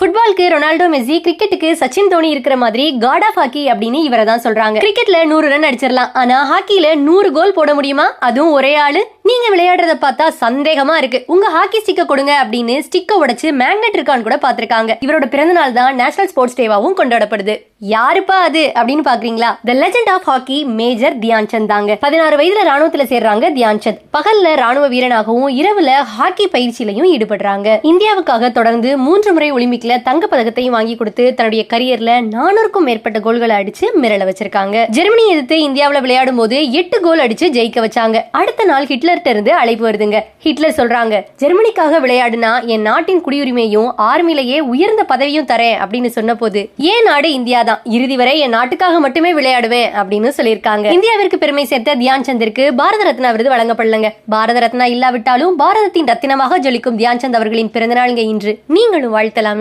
ஃபுட்பாலுக்கு Ronaldo Messi கிரிக்கெட்டுக்கு சச்சின் தோனி இருக்கிற மாதிரி காட் ஆஃப் ஹாக்கி அப்படின்னு இவரை தான் சொல்றாங்க. கிரிக்கெட்ல நூறு ரன் அடிச்சிடலாம். ஆனா ஹாக்கியில நூறு கோல் போட முடியுமா? அதுவும் ஒரே ஆளு. நீங்க விளையாடுறத பார்த்தா சந்தேகமா இருக்கு. உங்க ஹாக்கி ஸ்டிக்க கொடுங்க அப்படின்னு ஸ்டிக்க உடைச்சு மேக்னெட் இருக்கான்னு கூட பாத்திருக்காங்க இவரோட பிறந்த நாள் தான் நேஷனல் ஸ்போர்ட்ஸ் டேவாவும் கொண்டாடப்படுது. யாருப்பா அது அப்படின்னு பாக்குறீங்களா the legend of hockey major Dhyanchand தாங்க. பதினாறு வயதுல ராணுவத்துல சேர்றாங்க தியான்சந்த் பகல்ல ராணுவ வீரனாகவும் இரவுல ஹாக்கி பயிற்சியிலையும் ஈடுபடுறாங்க. இந்தியாவுக்காக தொடர்ந்து மூன்று முறை ஒலிம்பிக்ல தங்க பதக்கத்தையும் வாங்கி கொடுத்து தன்னுடைய கரியர்ல நானூறுக்கும் மேற்பட்ட கோல்களை அடிச்சு மிரள வச்சிருக்காங்க. ஜெர்மனி எதிர்த்து இந்தியாவுல விளையாடும் போது எட்டு கோல் அடிச்சு ஜெயிக்க வச்சாங்க. அடுத்த நாள் ஹிட்லர்ட்ட இருந்து அழைப்பு வருதுங்க. ஹிட்லர் சொல்றாங்க ஜெர்மனிக்காக விளையாடுனா என் நாட்டின் குடியுரிமையும் ஆர்மிலேயே உயர்ந்த பதவியும் தரேன் அப்படின்னு சொன்ன போது ஏன் நாடு இந்தியா தான்? இறுதி வரை என் நாட்டுக்காக மட்டுமே விளையாடுவேன் அப்படின்னு சொல்லியிருக்காங்க. இந்தியாவிற்கு பெருமை சேர்த்த தியான் சந்திற்கு பாரத ரத்னா விருது வழங்கப்படலங்க. பாரத ரத்னா இல்லாவிட்டாலும் பாரதத்தின் ரத்தினமாக ஜொலிக்கும் தியான் சந்த் அவர்களின் பிறந்தநாள் இன்று. நீங்களும் வாழ்த்தலாமே.